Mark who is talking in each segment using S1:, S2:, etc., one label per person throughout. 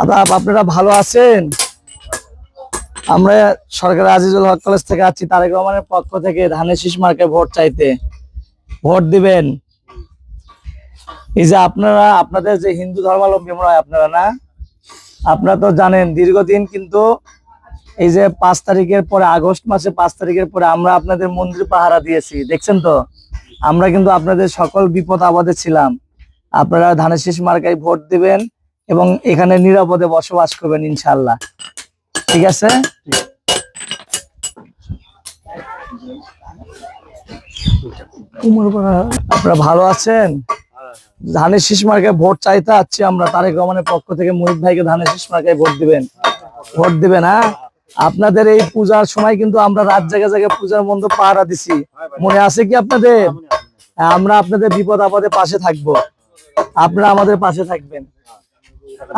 S1: আদাব, আপনারা ভালো আছেন? আমরা সরকার আজিজুল হক কলেজ থেকে আছি, তারেক রহমানের পক্ষ থেকে ধানের শীষ মার্কে ভোট চাইতে। ভোট দিবেন। এই যে আপনারা, আপনাদের যে হিন্দু ধর্মাবলম্বী মনে হয় আপনারা না? আপনারা তো জানেন, দীর্ঘদিন কিন্তু এই যে পাঁচ তারিখের পরে, আগস্ট মাসে পাঁচ তারিখের পরে আমরা আপনাদের মন্দির পাহারা দিয়েছি, দেখছেন তো? আমরা কিন্তু আপনাদের সকল বিপদ আপদে ছিলাম। আপনারা ধানের শীষ মার্কায় ভোট দিবেন। এবং এখানে নিরাপদে বসবাস করবেন ইনশাল্লাহ ঠিক আছে? আপনারা ভালো আছেন? ধানের শীষ মার্কায় ভোট চাইতে আছি আমরা তারেক রহমানের পক্ষ থেকে মুহিত ভাইকে ধানের শীষ মার্কায় ভোট দিবেন। ভোট দিবেন হ্যাঁ? আপনাদের এই পূজার সময় কিন্তু আমরা রাত জায়গা জায়গায় পূজার মন্দির পাহারা দিছি। মনে আছে কি আপনাদের? হ্যাঁ, আমরা আপনাদের বিপদ আপদে পাশে থাকব। আপনারা আমাদের পাশে থাকবেন।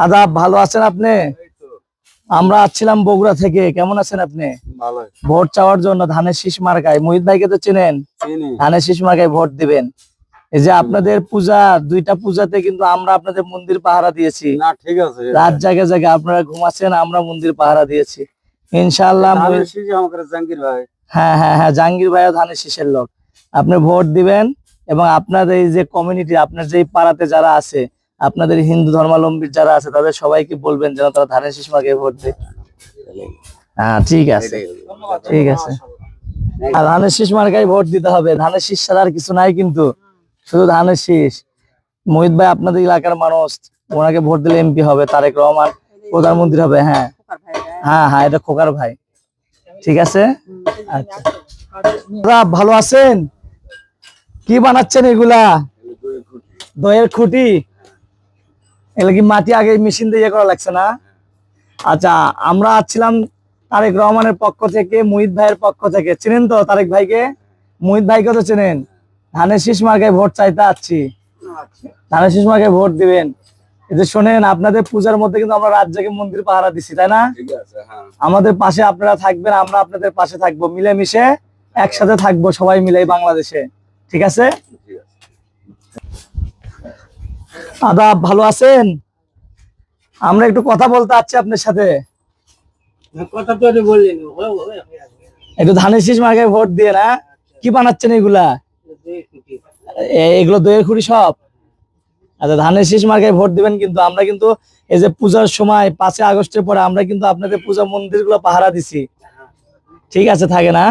S1: আদাব ভালো আছেন আপনি? আমরা আসছিলাম বগুড়া থেকে। কেমন আছেন আপনি? ভোট চাওয়ার জন্য ধানের শীষ মার্কায়। মুহিত ভাইকে তো চেনেন? ধানের শীষ মার্কায় ভোট দিবেন। এই যে আপনাদের পূজা দুইটা পূজাতে কিন্তু আমরা আপনাদের মন্দির পাহারা দিয়েছি।
S2: না ঠিক আছে।
S1: রাত জায়গায় জায়গায় আপনারা ঘুমাচ্ছেন আমরা মন্দির পাহারা দিয়েছি।
S2: জাহাঙ্গীর ভাই।
S1: হ্যাঁ হ্যাঁ হ্যাঁ জাহাঙ্গীর ভাইয়া ধানের শীষের লোক। আপনি ভোট দিবেন এবং আপনাদের এই যে কমিউনিটি আপনার যে পাড়াতে যারা আছে আপনাদের হিন্দু ধর্মাবলম্বী যারা আছে, তাদের সবাইকে বলবেন যেন তারা ধানের শীষ মাকে ভোট দেয়। হ্যাঁ ঠিক আছে। ঠিক আছে। আর ধানের শীষ মার্কায় ভোট দিতে হবে। ধানের শীষ ছাড়া আর কিছু নাই কিন্তু। শুধু ধানের শীষ। মোহিত ভাই আপনাদের এলাকার মানুষ, ওনাকে ভোট দিলে এমপি হবে, তারেক রহমান প্রধানমন্ত্রী হবে হ্যাঁ। হ্যাঁ হ্যাঁ এটা খোকার ভাই। ঠিক আছে? আচ্ছা। ভালো আছেন? কি বানাচ্ছেন এগুলা? দইয়ের খুঁটি। এগুলো কি মাটি আগে মেশিন দিয়ে ইয়ে করা লাগছে না? আচ্ছা আমরা আসছিলাম তারেক রহমানের পক্ষ থেকে মুহিত ভাইয়ের পক্ষ থেকে। চেনেন তো তারেক ভাইকে? মুহিত ভাইকে তো চেনেন? ধানের শীষ মার্কায় ভোট চাইতে আসছি। ধানের শীষ মার্কায় ভোট দিবেন। এই যে শোনেন আপনাদের পূজার মধ্যে কিন্তু আমরা রাত জেগে মন্দির পাহারা দিছি তাই না?
S2: হ্যাঁ।
S1: আমাদের পাশে আপনারা থাকবেন আমরা আপনাদের পাশে থাকব। মিলেমিশে একসাথে থাকব সবাই মিলে বাংলাদেশে। ঠিক আছে
S2: ঠিক আছে
S1: আদাব ভালো আছেন? আমরা একটু কথা বলতে চাচ্ছি আপনার সাথে।
S3: কথা তো বললেন।
S1: একটু ধানের শীষ মার্কায় ভোট দিয়ে না? কি বানাচ্ছেন এগুলা? এগুলো দইয়ের খুঁড়ি সব? আচ্ছা ধানের শীষ মার্কায় ভোট দিবেন কিন্তু আমরা কিন্তু এই যে পূজার সময় পাঁচই আগস্টের পরে আমরা কিন্তু আপনাদের পূজা মন্দিরগুলো পাহারা দিছি। ঠিক আছে থাকে না?